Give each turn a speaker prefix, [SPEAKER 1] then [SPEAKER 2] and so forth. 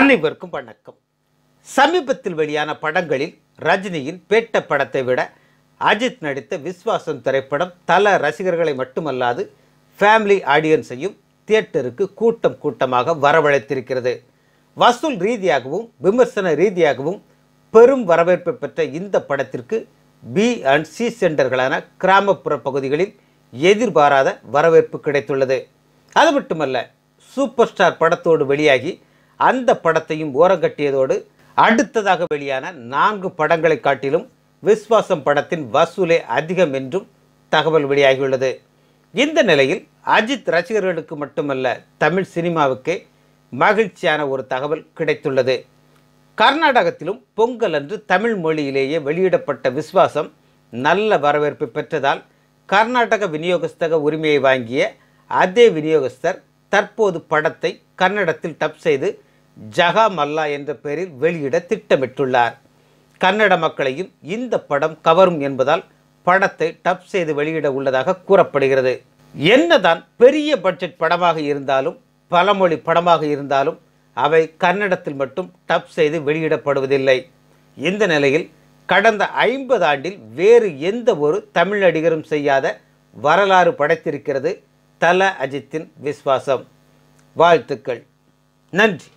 [SPEAKER 1] அனைவருக்கும் வணக்கம். சமீபத்தில் வெளியான படங்களில் ரஜினியின் பேட்ட படத்தை விட அஜித் நடித்த விஸ்வாசம் திரைப்படம் தல ரசிகர்களை மட்டுமல்லாது ஃபேமிலி ஆடியன்ஸையும் தியேட்டருக்கு கூட்டம் கூட்டமாக வரவழைத்திருக்கிறது. வசூல் ரீதியாகவும் விமர்சன ரீதியாகவும் பெரும் வரவேற்பை பெற்ற இந்த படத்திற்கு பி அண்ட் சி சென்டர்களான கிராமப்புற பகுதிகளில் எதிர்பாராத வரவேற்பு கிடைத்துள்ளது. அது மட்டுமல்ல சூப்பர் ஸ்டார் படத்தோடு வெளியாகி அந்த படத்தையும் ஓரங்கட்டியதோடு அடுத்ததாக வெளியான நான்கு படங்களை காட்டிலும் விஸ்வாசம் படத்தின் வசூலே அதிகம் என்றும் தகவல் வெளியாகியுள்ளது. இந்த நிலையில் அஜித் ரசிகர்களுக்கு மட்டுமல்ல தமிழ் சினிமாவுக்கே மகிழ்ச்சியான ஒரு தகவல் கிடைத்துள்ளது. கர்நாடகத்திலும் பொங்கல் அன்று தமிழ் மொழியிலேயே வெளியிடப்பட்ட விஸ்வாசம் நல்ல வரவேற்பு பெற்றதால் கர்நாடக விநியோகஸ்தக உரிமையை வாங்கிய அதே விநியோகஸ்தர் தற்போது படத்தை கன்னடத்தில் டப் செய்து ஜகா மல்லா என்ற பெயரில் வெளியிட திட்டமிட்டுள்ளார். கன்னட மக்களையும் இந்த படம் கவரும் என்பதால் படத்தை டப் செய்து வெளியிட உள்ளதாக கூறப்படுகிறது. என்னதான் பெரிய பட்ஜெட் படமாக இருந்தாலும் பலமொழி படமாக இருந்தாலும் அவை கன்னடத்தில் மட்டும் டப் செய்து வெளியிடப்படுவதில்லை. இந்த நிலையில் கடந்த ஐம்பது ஆண்டில் வேறு எந்த ஒரு தமிழ் நடிகரும் செய்யாத வரலாறு படைத்திருக்கிறது தல அஜித்தின் விஸ்வாசம் வாழ்த்துக்கள். நன்றி.